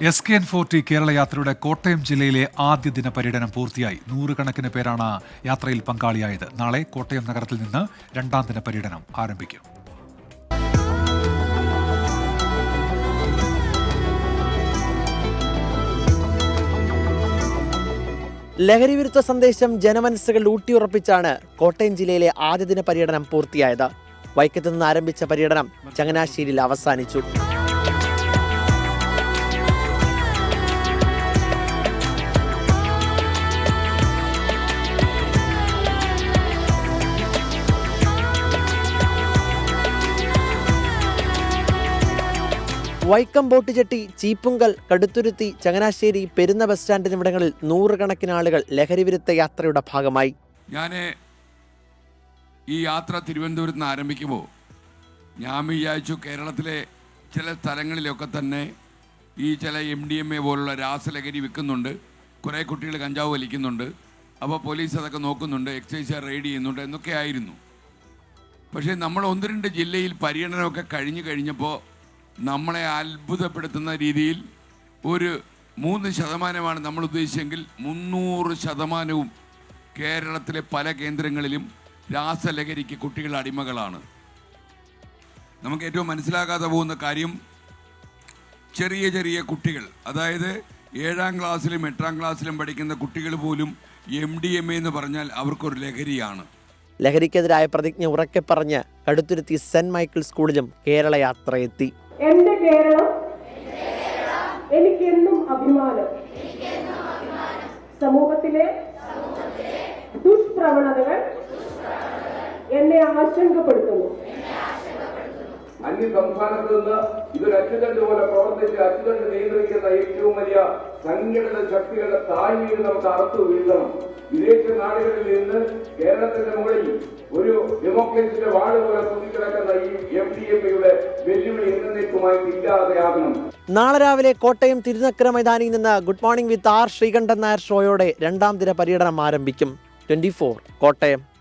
S K N forty Kerala യാത്രയുടെ കോട്ടയം ജില്ലയിലെ ആദ്യ ദിന പര്യടനം പൂർത്തിയായി. നൂറുകണക്കിന് പേരാണ് യാത്രയിൽ പങ്കാളിയായത്. നാളെ കോട്ടയം നഗരത്തിൽ നിന്ന് രണ്ടാം ദിന പര്യടനം ആരംഭിക്കും. ലഹരിവിരുദ്ധ സന്ദേശം ജനമനസ്സുകൾ ഊട്ടിയുറപ്പിച്ചാണ് കോട്ടയം ജില്ലയിലെ ആദ്യ ദിന പര്യടനം പൂർത്തിയായത്. വൈക്കത്ത് നിന്ന് ആരംഭിച്ച പര്യടനം ചങ്ങനാശ്ശേരിയിൽ അവസാനിച്ചു. Vaikom boat jetty Cheeppunkal Kaduthuruthy Changanassery Perunna bus stand എന്നിവിടങ്ങളിൽ നൂറുകണക്കിന് ആളുകൾ ലഹരിവിരുദ്ധ യാത്രയുടെ ഭാഗമായി. ഞാൻ ഈ യാത്ര തിരുവനന്തപുരത്ത് നിന്ന് ആരംഭിക്കുമ്പോൾ ഞാൻ വിചാരിച്ചു കേരളത്തിലെ ചില സ്ഥലങ്ങളിലൊക്കെ തന്നെ ഈ ചില എം ഡി എം എ പോലുള്ള രാസലഹരി വിൽക്കുന്നുണ്ട്. കുറേ കുട്ടികൾ കഞ്ചാവ് വലിക്കുന്നുണ്ട്. അപ്പോൾ പോലീസ് അതൊക്കെ നോക്കുന്നുണ്ട് എക്സൈസ് റെയ്ഡ് ചെയ്യുന്നുണ്ട് എന്നൊക്കെ ആയിരുന്നു. പക്ഷേ നമ്മൾ ഒന്ന് രണ്ട് ജില്ലയിൽ പര്യടനമൊക്കെ കഴിഞ്ഞു കഴിഞ്ഞപ്പോൾ നമ്മളെ അത്ഭുതപ്പെടുത്തുന്ന രീതിയിൽ ഒരു മൂന്ന് ശതമാനമാണ് നമ്മൾ ഉദ്ദേശിച്ചെങ്കിൽ മുന്നൂറ് ശതമാനവും കേരളത്തിലെ പല കേന്ദ്രങ്ങളിലും രാസലഹരിക്ക് കുട്ടികൾ അടിമകളാണ്. നമുക്ക് ഏറ്റവും മനസ്സിലാകാതെ പോകുന്ന കാര്യം ചെറിയ ചെറിയ കുട്ടികൾ അതായത് ഏഴാം ക്ലാസ്സിലും എട്ടാം ക്ലാസ്സിലും പഠിക്കുന്ന കുട്ടികൾ പോലും എം ഡി എം എന്ന് പറഞ്ഞാൽ അവർക്കൊരു ലഹരിയാണ്. ലഹരിക്കെതിരായ പ്രതിജ്ഞ ഉറക്കെ പറഞ്ഞ് കടുത്തുരുത്തി സെന്റ് മൈക്കിൾ സ്കൂളിലും കേരള യാത്ര എത്തി എന്റെ കേരളം എനിക്കെന്നും അഭിമാനം. സമൂഹത്തിലെ ദുഷ്പ്രവണതകൾ എന്നെ ആശങ്കപ്പെടുത്തുന്നു. അന്യ സംസ്ഥാനത്ത് നിന്ന് ഇതൊരു അച്ചുതണ്ട് പോലെ പ്രവർത്തിച്ച് അച്ചുതണ്ട് നിയന്ത്രിക്കുന്ന ഏറ്റവും വലിയ സംഘടിത ശക്തികളുടെ താഴ്മയിൽ നമുക്ക് അറുത്തു വീഴ്ത്തണം വിദേശ നാടുകളിൽ നിന്ന് കേരളത്തിന്റെ മുകളിൽ ഒരു ഡെമോക്രസിയുടെ വാട് പോലെ തുന്നിക്കിടക്കുന്ന ഈ എം ഡി എം എയുടെ വെല്ലുവിളി നാളെ രാവിലെ കോട്ടയം തിരുനക്കര മൈതാനിയിൽ നിന്ന് good morning with R Sreekandan Nair ഷോയോടെ രണ്ടാം ദിന പര്യടനം ആരംഭിക്കും. ട്വന്റി കോട്ടയം.